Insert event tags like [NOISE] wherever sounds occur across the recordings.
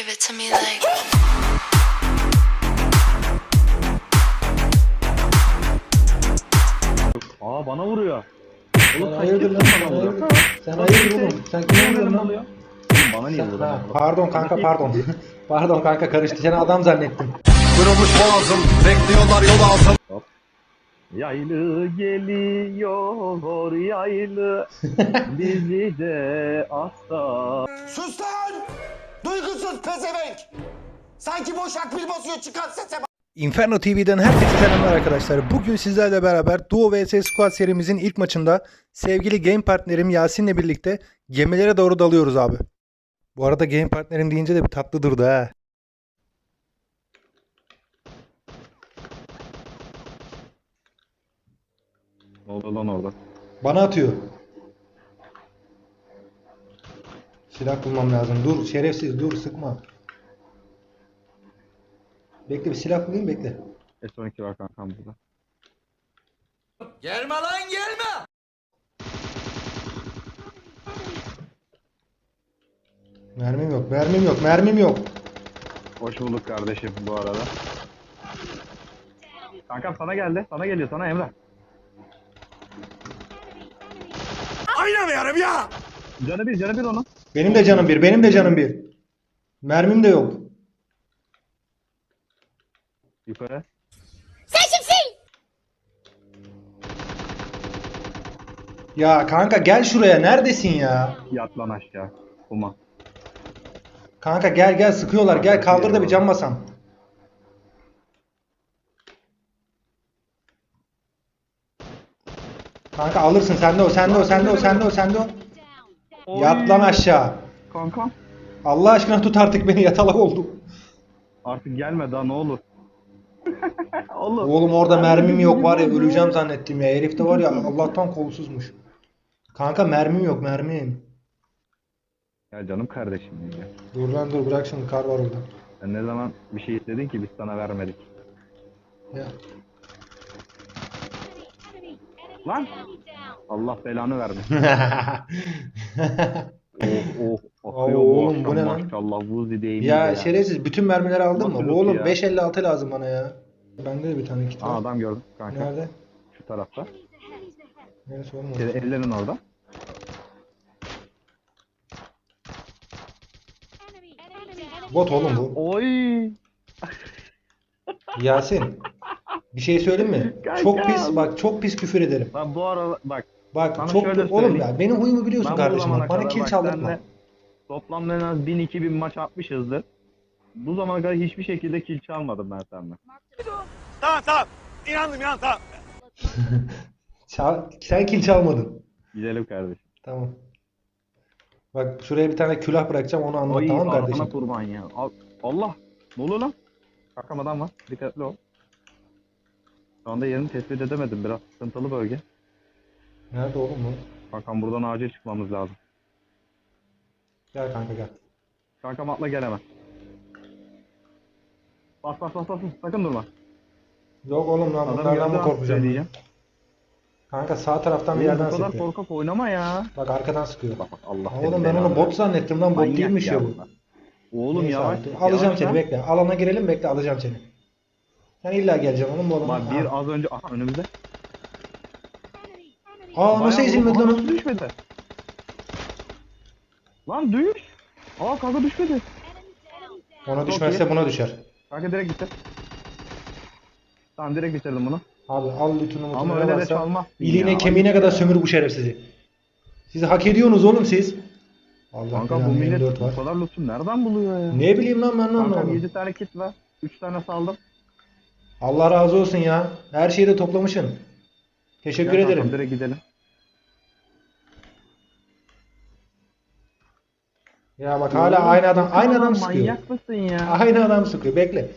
Give it to me like. Aa bana vuruyor. Oğlum hayırdır lan? bana vuruyor. hayırdır? Sen hayırdır oğlum? Sen kime Benim vuruyorsun lan? Oğlum Bana niye vuruyor? ha, pardon kanka pardon. [LAUGHS] pardon kanka karıştı. Seni adam zannettim. Kırılmış boğazım Bekliyorlar yol ağzım Yaylı geliyor yaylı [LAUGHS] bizi de asla. Sus lan Duygusuz pezevenk Sanki boş akbil basıyor çıkar sese bak Inferno TV'den herkese selamlar arkadaşlar. Bugün sizlerle beraber Duo vs Squad serimizin ilk maçında sevgili game partnerim Yasin'le birlikte gemilere doğru dalıyoruz abi. Bu arada game partnerim deyince de bir tatlı durdu ha. Ne oldu lan orada? Bana atıyor. Silah bulmam lazım. Dur şerefsiz dur sıkma. Bekle bir silah bulayım bekle. S12 var kankam burada. Gelme lan gelme Mermim yok, mermim yok, mermim yok. Hoş bulduk kardeşim bu arada. Kankam sana geldi. Sana geliyor sana Emre. Oynamıyorum ya Canı bir canı bir onun. Benim de canım bir, benim de canım bir. Mermim de yok. Yukarı. Ya kanka gel şuraya, neredesin ya? Yat lan aşağı. Kuma. Kanka gel gel sıkıyorlar, gel kaldır da bir cam basam. Kanka alırsın sende o, sende o, sende o, sende o, sende o. Yat lan aşağı. Kankam. Allah aşkına tut artık beni yatalak oldum. Artık gelme daha ne olur. [LAUGHS] Oğlum. Oğlum orada mermim yok var ya öleceğim zannettim ya. Herif de var ya Allah'tan kolsuzmuş. Kanka mermim yok mermim. Ya canım kardeşim ya. Dur lan dur bırak şimdi kar var orada. Sen ne zaman bir şey istedin ki biz sana vermedik. Ya. Lan. Allah belanı vermesin. [LAUGHS] oh oh. Akıyor Oo, bu oğlum, bu ne lan? Maşallah vuzi değil ya şerefsiz bütün mermileri aldın Nasıl mı? yok Oğlum ya? 556 lazım bana ya. Bende de bir tane kit Aa var. adam gördüm kanka. Nerede? Şu tarafta. Neresi oğlum? Orası? ellerin orada. Bot oğlum bu. Oy. [LAUGHS] Yasin. Bir şey söyleyeyim mi? Çok pis bak çok pis küfür ederim. Ben bu ara bak. Bak Sana çok şöyle oğlum söyleyeyim. ya benim huyumu biliyorsun Ben bu kardeşim. zamana Bak, bana kadar kill bak çaldırtma. senle Toplamda en az 1000-2000 maç atmışızdır. Bu zamana kadar hiçbir şekilde kill çalmadım ben seninle. Tamam tamam İnandım ya tamam [LAUGHS] Çal- sen kill çalmadın. Gidelim kardeşim. Tamam. Bak şuraya bir tane külah bırakacağım onu anlat Oy, tamam kardeşim. kurban ya. Al- Allah. Ne oluyor lan? Kankam adam var. Dikkatli ol. Şu anda yerini tespit edemedim. Biraz sıkıntılı bölge. Nerede oğlum bu? Kankam buradan acil çıkmamız lazım. Gel kanka gel. Kankam atla gelemez. Bas bas bas bas. Sakın durma. Yok oğlum lan bunlardan mı korkacağım? diyeceğim. Kanka sağ taraftan bir yerden bu kadar sıkıyor. korkak oynama ya. Bak arkadan sıkıyor. Bak bak Allah Oğlum ben onu bot zannettim lan bot Manyak değilmiş ya bu. Oğlum Neyse yavaş. abi, Alacağım yavaş seni bekle. Alana girelim bekle alacağım seni. Sen illa geleceksin oğlum bu alana. Bak bir az önce aha önümüzde. Aa nasıl ezilmedi lan? Nasıl düşmedi? Lan düş. Aa kanka düşmedi. Ona düşmezse buna düşer. Kanka direkt bitir. Tamam direkt bitirdim bunu. Abi al lütunu mutunu Ama öyle de çalmaz. İliğine Ya, kemiğine kadar sömür bu şerefsizi. Siz hak ediyorsunuz oğlum siz. Allah Kanka bu millet 24 bu kadar loot'u nereden buluyor ya? Ne bileyim lan ben ne Kankam anlamadım. 7 tane kit var. 3 tane saldım. Allah razı olsun ya. Her şeyi de toplamışsın. Teşekkür Gel ederim. Direkt gidelim. Ya bak hala aynı adam aynı adam sıkıyor. Manyak mısın ya? Aynı adam sıkıyor. Bekle.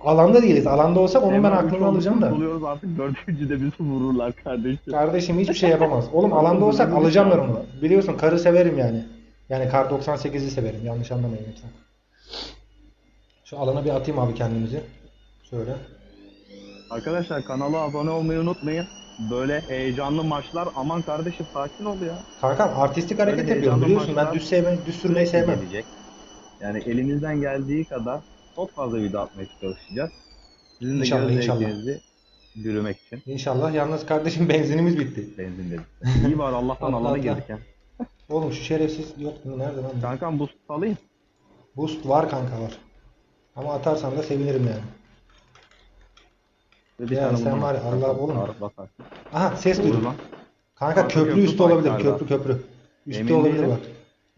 Alanda değiliz. Alanda olsak onun ben aklını alacağım da. Buluyoruz artık dördüncü de bizi vururlar kardeşim. Kardeşim hiçbir şey yapamaz. Oğlum alanda olsak alacağım ben onu. Biliyorsun karı severim yani. Yani kar 98'i severim. Yanlış anlamayın lütfen. Şu alana bir atayım abi kendimizi. Şöyle. Arkadaşlar kanala abone olmayı unutmayın. Böyle heyecanlı maçlar aman kardeşim sakin ol ya. Kankam artistik hareket Öyle yapıyorum biliyorsun. Ben maçlar düz sevme, düz sürmeyi sevmem. Gelecek. Yani elimizden geldiği kadar çok fazla video atmaya çalışacağız. Sizin de İnşallah, göz inşallah. zevkinizi bürümek için. İnşallah. Yalnız kardeşim [LAUGHS] benzinimiz bitti. Benzin dedik. İyi var Allah'tan Allah alana girdik ya. Oğlum şu şerefsiz yok mu? Nerede lan? Kankam boost alayım. Boost var kanka var. Ama atarsan da sevinirim yani. Bir Ya tane sen var ya, Allah oğlum. Aha ses Vur duydum. lan. Kanka Kanka köprü köprü üstü olabilir. galiba. Köprü köprü. Emin olabilir değilim. bak.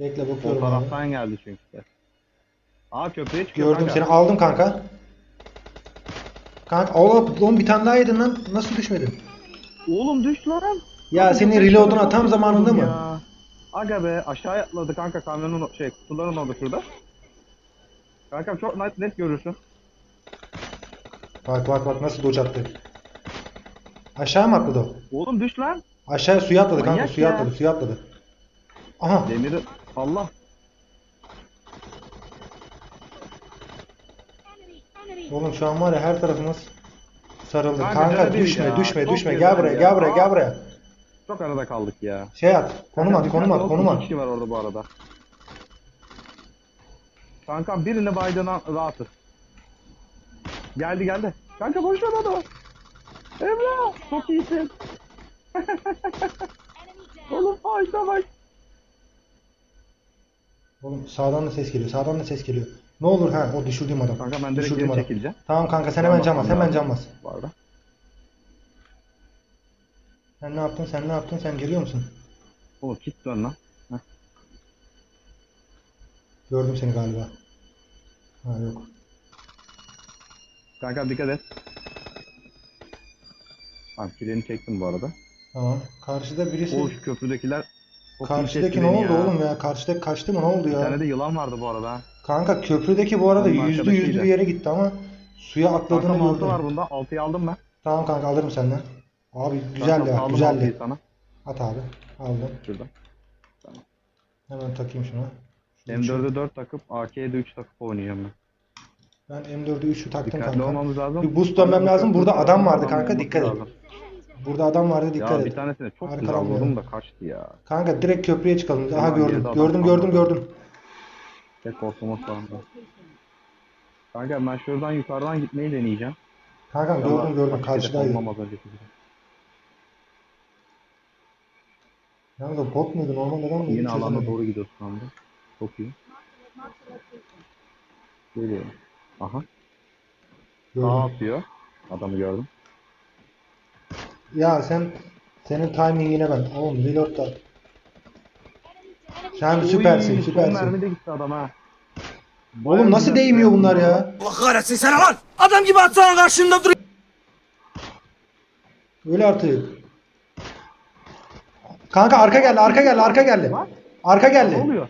Bekle O bakıyorum abi. taraftan geldi çünkü. Aa köprüye çıkıyor Gördüm kanka. seni. Aldım kanka. Kanka oğlum, oğlum bir tane daha yedin lan. Nasıl düşmedin? Oğlum düş lan. Ya Abi senin reload'una çok tam zamanında mı? ya. Aga be aşağıya atladı kanka kamyonun o- şey kutuların orada şurada. Kankam çok net, net görürsün. Bak bak bak nasıl dodge attı. Aşağı mı atladı o? Oğlum düş lan. Aşağıya suya atladı kanka. Manyak Suya ya. atladı. Suya atladı. Aha. Demiri Allah. Oğlum şu an var ya her tarafımız sarıldı. Kanka, Kanka, düşme ya? düşme Çok düşme. güzel Gel buraya ya. gel buraya gel buraya. Çok arada kaldık ya. Şey at. Konum at konum at konum at. kişi var orada bu arada. Kankam birini baydığına rahatız. Geldi geldi. Kanka boş ver onu. Emrah çok iyisin. [LAUGHS] Oğlum fayda bak. Oğlum sağdan da ses geliyor. Sağdan da ses geliyor. Ne olur ha o düşürdüğüm adam. Kanka ben direkt Düşürdüğüm geri çekileceğim. Tamam kanka sen hemen bas. tamam, Hemen can bas. Bu arada. Sen ne yaptın? Sen ne yaptın? Sen geliyor musun? Oğlum git dön lan. Gördüm seni galiba. Ha yok. Kanka dikkat et. Tamam kilini çektim bu arada. Tamam. Karşıda birisi. O şu köprüdekiler iyi Karşıdaki ne oldu ya. oğlum ya? Karşıdaki kaçtı mı? Ne oldu Bir ya? tane de yılan vardı bu arada. Kanka köprüdeki bu arada Onun arkadaşıydı. bir yere gitti ama suya atladığını Kanka gördüm. var bunda. Altıyı aldım ben. Tamam kanka alırım senden. Abi Kankam, bak aldım altıyı sana. At abi. Aldım. Şurada. Hemen takayım şunu. Şunu M4'e 4 takıp AK'ye de 3 takıp oynayacağım ben. Ben M4'ü 3'ü taktım Dikkatli kanka. olmamız lazım. Bir boost dönmem lazım. Burada adam vardı kanka, dikkat et. lazım. Burada adam vardı dikkat Ya et. bir tanesine çok Arkadan güzel vurdum da kaçtı ya. Kanka direkt köprüye çıkalım. Aha Ulan gördüm. adam Gördüm gördüm gördüm. Tek korkmamız lazım. Kanka ben şuradan yukarıdan gitmeyi deneyeceğim. Kanka gördüm gördüm. Karşıdaydı. hedef olmam az önceki gibi. O bot muydu? Normal adam mıydı? Yine alana Çözemedim. doğru gidiyorsun anda. Çok iyi. Geliyor. Aha. Gördüm. Sağ atıyor. Adamı gördüm. Ya sen senin timingine ben. Oğlum reload da. Sen süpersin Oy, Son süpersin. mermide gitti adam ha. Oğlum nasıl değmiyor bunlar ya? Allah kahretsin sana lan! Adam gibi atsana karşında dur! Öyle artık. Kanka arka geldi arka geldi arka geldi. Lan. Arka Ne geldi. oluyor?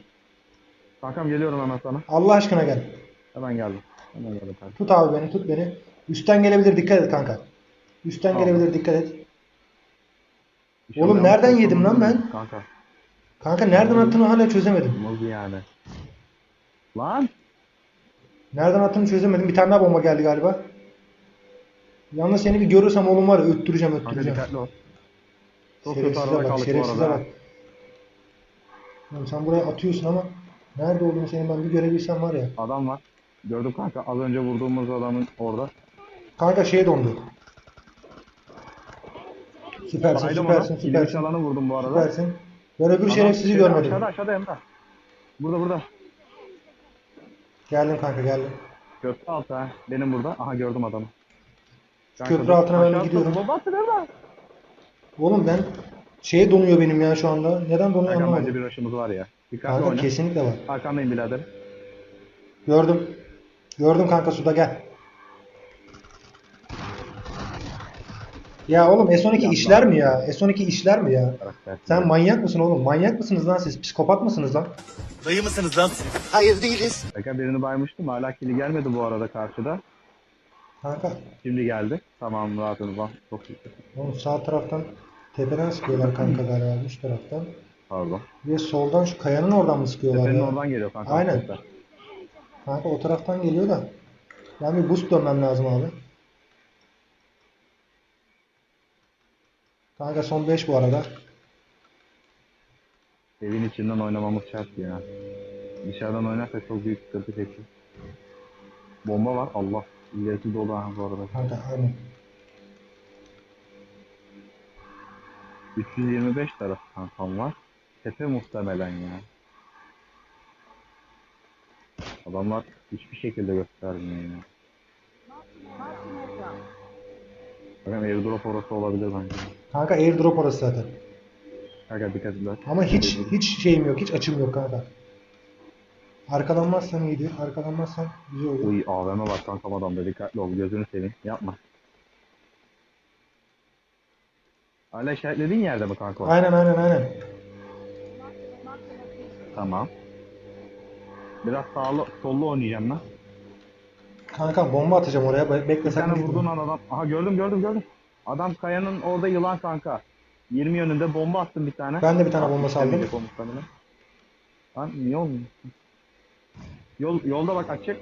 Kankam geliyorum hemen sana. Allah aşkına gel. Hemen geldim. Tut abi beni tut beni. Üstten gelebilir dikkat et kanka. Üstten Tamam. gelebilir dikkat et. İnşallah Oğlum nereden yedim lan ben? Kanka. Kanka nereden attığını hala çözemedim. Nasıl yani? Lan. Nereden attığını çözemedim. Bir tane daha bomba geldi galiba. Yalnız seni bir görürsem oğlum var ya öttüreceğim Kanka öttüreceğim. dikkatli ol. Çok kötü Şerefsize bak şerefsize bak. Oğlum sen buraya atıyorsun ama nerede olduğunu senin ben bir görebilsem var ya. Adam var. Gördüm kanka. Az önce vurduğumuz adamın orada. Kanka şeye dondu. Süpersin süpersin onu. İlginç süpersin. alanı vurdum bu arada. Süpersin. Öbür Adam şerefsizi şeyde, görmedim. Aşağıda aşağıda Emrah. Burada burada. Geldim kanka geldim. Köprü altı ha. Benim burada. Aha gördüm adamı. Şu köprü altına ben bir gidiyorum. Baba attı Emrah. Oğlum ben şeye donuyor benim ya şu anda. Neden donuyor Kanka bence anlamadım. bir rush'ımız var ya. Dikkatli Kanka oyna. kesinlikle var. Arkandayım birader. Gördüm. Gördüm kanka suda gel. Ya oğlum S12 işler mi ya? S12 işler mi ya? Sen manyak mısın oğlum? Manyak mısınız lan siz? Psikopat mısınız lan? Dayı mısınız lan siz? Hayır değiliz. Kanka birini baymıştım. Hala kili gelmedi bu arada karşıda. Kanka. Şimdi geldi. Tamam rahatınız var. Çok iyi. Oğlum sağ taraftan tepeden sıkıyorlar kanka galiba üst taraftan. Pardon. Ve soldan şu kayanın oradan mı sıkıyorlar Tepenin ya? oradan geliyor kanka. Aynen. arkadaşlar. Kanka o taraftan geliyor da. Ben bir boost dönmem lazım abi. Kanka son 5 bu arada. Evin içinden oynamamız şart ya. Dışarıdan oynarsa çok büyük sıkıntı çekiyor. Bomba var. Allah. İlerisi dolu ha bu arada. Kanka aynen. 325 taraf kankam var. Tepe muhtemelen ya. Adamlar hiçbir şekilde göstermiyor ya. Bakın airdrop orası olabilir bence. Kanka airdrop orası zaten. Kanka dikkat et. Ama hiç hiç şeyim yok, hiç açım yok kanka. Arkalanmazsan iyiydi. Arkalanmazsan güzel olur. Uy AVM var kankam adamda dikkatli ol gözünü seveyim yapma. Hala işaretlediğin yerde mi kanka? Aynen aynen aynen. Tamam. Biraz sağlı, sollu oynayacağım ben. Kanka bomba atacağım oraya. Be- Bekle Bir sakın tane gitme. vurdun an adam. Aha gördüm gördüm gördüm. Adam kayanın orada yılan kanka. 20 yönünde bomba attım bir tane. Ben de bir tane bomba saldım. İstemeyecek o muhtemelen. Lan niye olmuyor? Yol, yolda bak açık.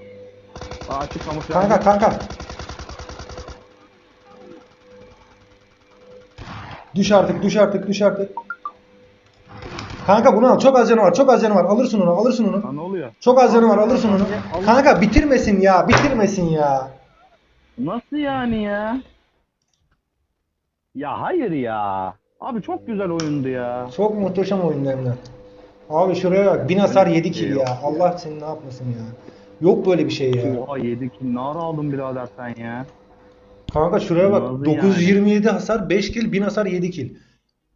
Aa, açık kamuflaj. Kanka kanka. Düş artık, düş artık, düş artık. Kanka bunu al. Çok az canı var. Çok az canı var. Alırsın onu, alırsın onu. Lan ne oluyor? Çok az canı var. Alırsın onu. Kanka bitirmesin ya. Bitirmesin ya. Nasıl yani ya? Ya hayır ya. Abi çok güzel oyundu ya. Çok muhteşem oyundu hem de. Abi şuraya bak. Bin hasar 7 kill ya. Allah seni ne yapmasın ya. Yok böyle bir şey ya. Oha yedik. Ne ara aldın birader sen ya? Kanka şuraya bak. Nasıl 927 hasar 5 kill 1000 hasar 7 kill.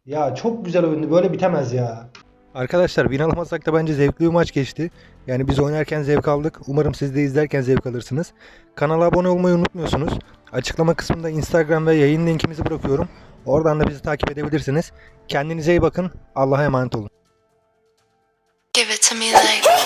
Ya çok güzel oyundu. Böyle bitemez ya. Arkadaşlar win alamasak da bence zevkli bir maç geçti. Yani biz oynarken zevk aldık. Umarım siz de izlerken zevk alırsınız. Kanala abone olmayı unutmuyorsunuz. Açıklama kısmında Instagram ve yayın linkimizi bırakıyorum. Oradan da bizi takip edebilirsiniz. Kendinize iyi bakın. Allah'a emanet olun. Give it to me like